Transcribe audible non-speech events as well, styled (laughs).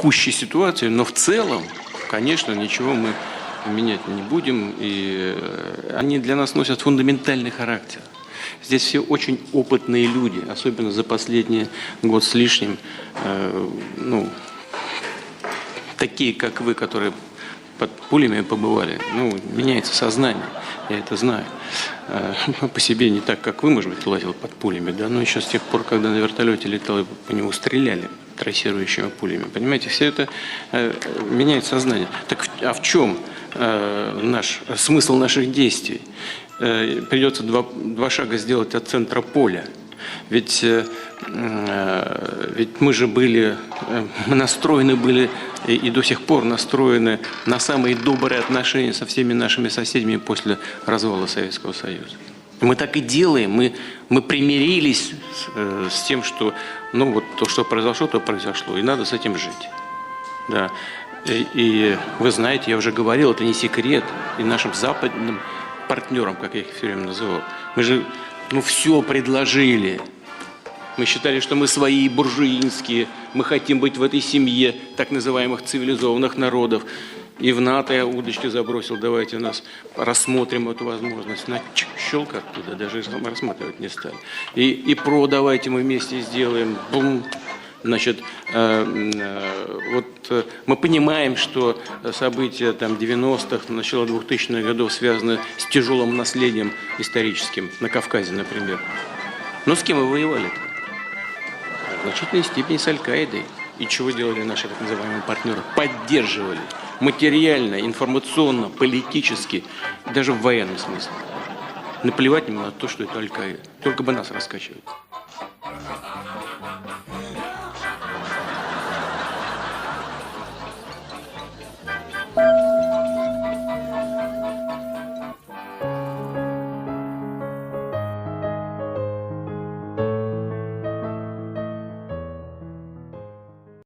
текущей ситуации, но в целом, конечно, ничего мы менять не будем, и э, они для нас носят фундаментальный характер. Здесь все очень опытные люди, особенно за последний год с лишним, э, ну, такие, как вы, которые под пулями побывали, ну, меняется сознание, я это знаю. Э, (laughs) По себе не так, как вы, может быть, лазил под пулями, да, но еще с тех пор, когда на вертолете летал по нему стреляли трассирующими пулями. Понимаете, все это э, меняет сознание. Так а в чем э, наш, смысл наших действий? Э, придется два, два шага сделать от центра поля. Ведь, э, э, ведь мы же были, э, мы настроены были и, и до сих пор настроены на самые добрые отношения со всеми нашими соседями после развала Советского Союза. Мы так и делаем, мы, мы примирились с, э, с тем, что ну, вот то, что произошло, то произошло, и надо с этим жить. Да. И, и вы знаете, я уже говорил, это не секрет, и нашим западным партнерам, как я их все время называл, мы же ну, все предложили. Мы считали, что мы свои буржуинские, мы хотим быть в этой семье так называемых цивилизованных народов. И в НАТО я удочки забросил, давайте у нас рассмотрим эту возможность. На щелк оттуда, даже рассматривать не стали. И, и про давайте мы вместе сделаем, бум, Значит, э, э, вот э, мы понимаем, что события там 90-х, начала 2000-х годов связаны с тяжелым наследием историческим на Кавказе, например. Но с кем мы воевали-то? В значительной степени с Аль-Каидой. И чего делали наши так называемые партнеры? Поддерживали материально, информационно, политически, даже в военном смысле. Наплевать им на то, что это Аль-Каида. Только бы нас раскачивать.